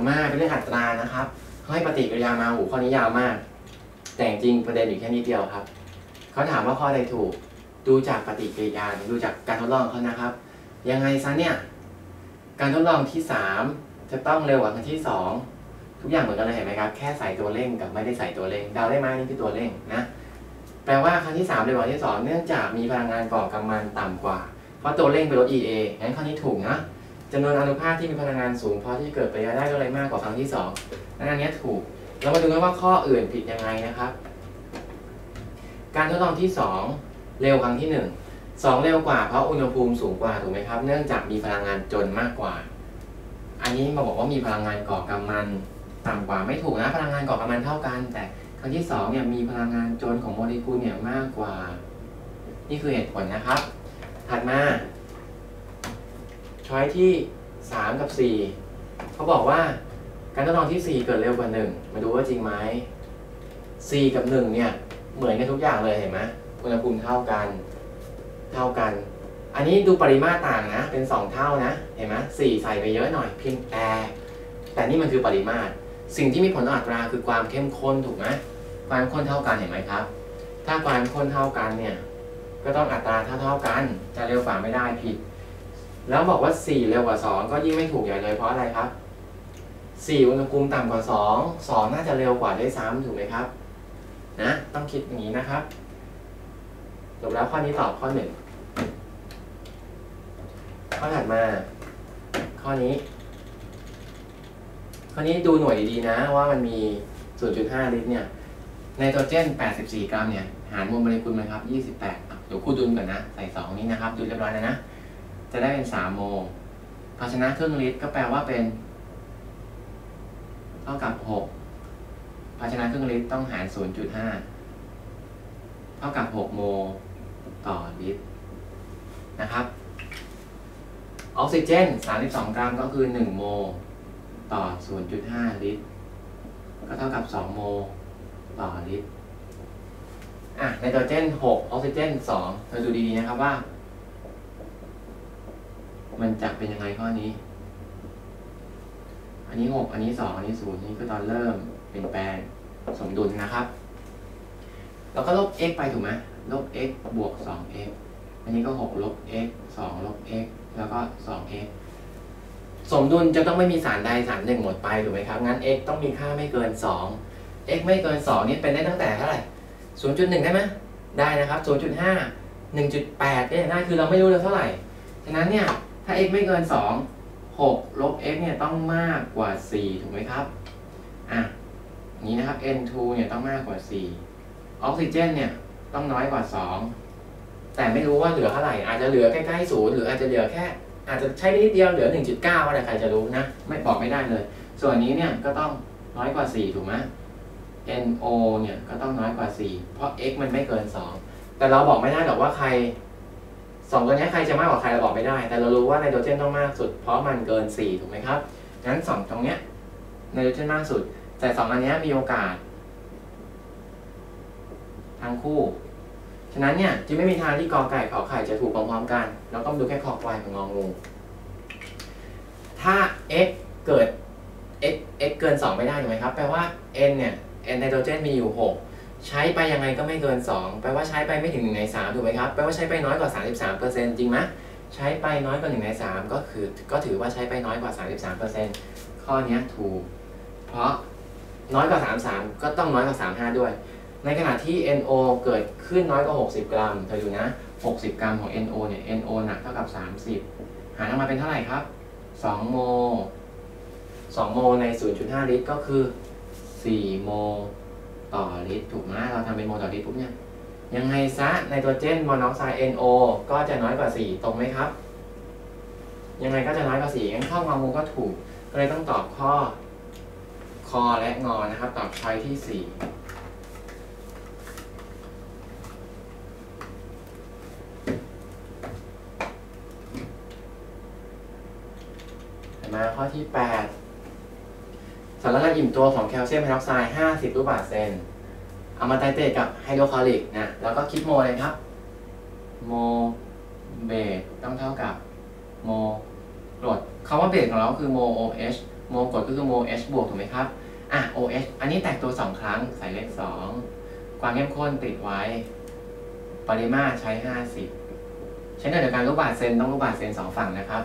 อมาเป็นเรื่องอัตรานะครับเขาให้ปฏิกิริยามาหูข้อนี้ยาวมาก แต่จริงประเด็นอยู่แค่นิดเดียวครับเขาถามว่าข้อใดถูกดูจากปฏิกิริยาดูจากการทดลองเขานะครับ ยังไงซะเนี่ยการทดลองที่ 3 จะต้องเร็วกว่าครั้งที่ 2 ทุกอย่างเหมือนกันเลยเห็นไหมครับ แค่ใส่ตัวเร่งกับไม่ได้ใส่ตัวเร่งเดาได้ไหมนี่คือตัวเร่งนะแปลว่าครั้งที่ 3 เร็วกว่าครั้งที่ 2 เนื่องจากมีพลังงานก่อกำมันต่ำกว่า เพราะตัวเร่งเป็นลด EA งั้นข้อนี้ถูกนะ จำนวนอนุภาคที่มีพลังงานสูงพอที่เกิดปริยาได้ก็เลยมากกว่าครั้งที่2นั่นอันนี้ถูก เรามาดูกันว่าข้ออื่นผิดยังไงนะครับ การทดลองที่ 2 เร็วครั้งที่ 1 2 เร็วกว่าเพราะอุณหภูมิสูงกว่าถูกไหมครับ เนื่องจากมีพลังงานจนมากกว่า อันนี้มาบอกว่ามีพลังงานก่อกำมันต่ำกว่าไม่ถูกนะ พลังงานก่อกำมันเท่ากัน แต่ครั้งที่2เนี่ยมีพลังงานจนของโมเลกุลเนี่ยมากกว่า นี่คือเหตุผลนะครับ ถัดมา ช้อยที่ 3 กับ 4เขาบอกว่าการทดลองที่ 4 เกิดเร็วกว่า 1 มาดูว่าจริงไหม4กับ 1 เนี่ย เหมือนกันทุกอย่างเลยเห็นไหมอุณหภูมิเท่ากัน เท่ากัน อันนี้ดูปริมาตรต่างนะ เป็น 2 เท่านะ เห็นไหมสี่ใส่ไปเยอะหน่อยเพียงแต่แต่นี่มันคือปริมาตร สิ่งที่มีผลต่ออัตราคือความเข้มข้นถูกไหมความข้นเท่ากันเห็นไหมครับ ถ้าความข้นเท่ากันเนี่ย ก็ต้องอัตราเท่าเท่ากัน จะเร็วกว่าไม่ได้ผิด แล้วบอกว่า4เร็วกว่า 2 ก็ยิ่งไม่ถูกใหญ่เลยเพราะอะไรครับ4อุณหภูมิต่ำกว่า 2 2 น่าจะเร็วกว่าด้วยซ้ำถูกไหมครับ นะ ต้องคิดอย่างนี้นะครับจบแล้วข้อนี้ตอบข้อหนึ่งข้อถัดมา ข้อนี้ ข้อนี้ดูหน่วยดีๆนะ ว่ามันมี 0.5 ลิตรเนี่ยไนโตรเจน 84 กรัมเนี่ย หารมวลโมเลกุลมันครับ 28เดี๋ยวคูณดุลก่อนนะ ใส่ 2 นี้นะครับดูเรียบร้อยแล้วนะ จะได้เป็น3โมลภาชนะครึ่งลิตรก็แปลว่าเป็น เท่ากับ6ภาชนะครึ่งลิตรต้องหาร 0.5 เท่ากับ 6 โมลต่อลิตรนะครับ ออกซิเจน 32 กรัมก็คือ 1 โมลต่อ 0.5 ลิตร ก็เท่ากับ 2 โมลต่อลิตร อะไนโตรเจน 6 ออกซิเจน 2 เราดูดีๆนะครับว่า มันจะเป็นยังไงข้อนี้ อันนี้6อันนี้2อันนี้0นี่คือตอนเริ่มเปลี่ยนแปลงสมดุลนะครับแล้วก็ลบ x ไปถูกไหมลบ x บวก 2x อันนี้ก็6ลบ x 2ลบ x แล้วก็ 2x สมดุลจะต้องไม่มีสารใดสารหนึ่งหมดไปถูกไหมครับ งั้น x ต้องมีค่าไม่เกิน 2 x ไม่เกิน 2 นี่เป็นได้ตั้งแต่เท่าไหร่ 0.1 ได้ไหมได้นะครับ 0.5 1.8ก็ยังได้คือเราไม่รู้เลยเท่าไหร่ ฉะนั้นเนี่ย ถ้า x ไม่เกิน 2 6 ลบ x เนี่ยต้องมากกว่า 4 ถูกไหมครับ อะนี้นะครับ n2 เนี่ยต้องมากกว่า 4 ออกซิเจนเนี่ยต้องน้อยกว่า 2 แต่ไม่รู้ว่าเหลือเท่าไหร่ อาจจะเหลือใกล้ๆศูนย์หรืออาจจะเหลือแค่ อาจจะใช้ไปนิดเดียวเหลือ 1.9อะไรใครจะรู้นะ ไม่บอกไม่ได้เลย ส่วนนี้เนี่ยก็ต้องน้อยกว่า 4 ถูกไหม NO เนี่ยก็ต้องน้อยกว่า 4 เพราะ x มันไม่เกิน 2 แต่เราบอกไม่ได้หรอกว่าใคร สองตัวนี้ใครจะมากกว่าใครเราบอกไม่ได้ แต่เรารู้ว่าไนโตรเจนต้องมากสุด เพราะมันเกิน 4 ถูกไหมครับ งั้นสองตรงเนี้ยไนโตรเจนมากสุด แต่สองอันนี้มีโอกาส ทั้งคู่ ฉะนั้นเนี่ยจึงไม่มีทางที่กอไก่ขอไข่จะถูกพร้อมๆกัน เราต้องดูแค่คอควายกับงองูถ้า x เกิด x x เกิน 2 ไม่ได้ถูกไหมครับ แปลว่า n เนี่ย n ไนโตรเจนมีอยู่ 6 ใช้ไปยังไงก็ไม่เกิน 2 แปลว่าใช้ไปไม่ถึง1ใน3ถูกไหมครับ แปลว่าใช้ไปน้อยกว่า 33%จริงไหมใช้ไปน้อยกว่า1ใน3ก็คือก็ถือว่าใช้ไปน้อยกว่า 33%ข้อนี้ถูก เพราะน้อยกว่า 33 ก็ต้องน้อยกว่า 35 ด้วย ในขณะที่ NO เกิดขึ้นน้อยกว่า 60 กรัม เธอดูนะ 60 กรัมของ NO เนี่ย NO หนักเท่ากับ 30 หารออกมาเป็นเท่าไหร่ครับ 2 โม 2 โมใน 0.5 ลิตรก็คือ 4 โม ต่อลิตรถูกไหมเราทำเป็นโมต่อลิตรปุ๊บเนี่ยยังไงซะไนโตรเจนมอนอกไซด์ NO ก็จะน้อยกว่า 4 ตรงไหมครับ ยังไงก็จะน้อยกว่า4งั้นข้องอมูก็ถูก ก็เลยต้องตอบข้อ คอและงอนะครับ ตอบช้อยที่ 4มาข้อที่ 8 สารละลายอิ่มตัวของแคลเซียมไฮดรอกไซด์ 50รูปบาทเซนเอามาไตเตกับไฮโดรคลอริกนะ แล้วก็คิดโมเลยครับ โมเบสต้องเท่ากับโมกรดคำว่าเบสของเราคือโม OH โมกรดก็คือโม H บวกถูกไหมครับ อะ OH อันนี้แตกตัว 2 ครั้งใส่เลข 2 ความเข้มข้นติดไว้ ปริมาตรใช้ 50เช่นเดียวกันรูปบาทเซนต้องรูปบาทเซนสองฝั่งนะครับ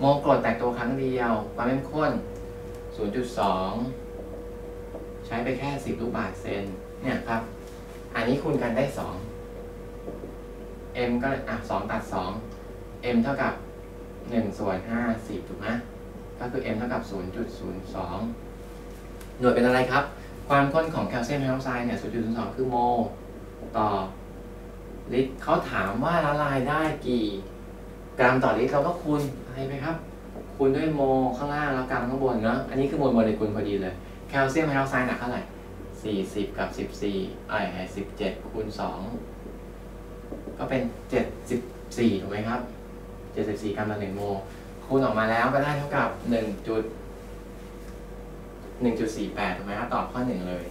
โมกรดแตกตัวครั้งเดียว ความเข้มข้น 0.2 ใช้ไปแค่ 10 ลูกบาทเซนเนี่ยครับ อันนี้คูณกันได้ 2 m ก็อะ2ตัด 2 m เท่ากับ 1 ส่วน 50 ถูกไหมก็คือ m เท่ากับ 0.02 หน่วยเป็นอะไรครับ ความข้นของแคลเซียมไฮดรอกไซด์เนี่ย 0.02 คือโมต่อลิตรเขาถามว่าละลายได้กี่ กรัมต่อลิตรเราก็คูณอะไรไปครับ คูณด้วยโมข้างล่างแล้วกรัมข้างบนเนาะอันนี้คือโมลโมเลกุลพอดีเลย แคลเซียมไฮดรอกไซด์หนักเท่าไหร่ 40 กับ 14ไอ้17 คูณ 2 ก็เป็น 74 ถูกไหมครับ 74 กรัมต่อ1โมลคูณออกมาแล้วก็ได้เท่ากับ1จุด1.48 ถูกไหมครับ ตอบข้อ 1 เลย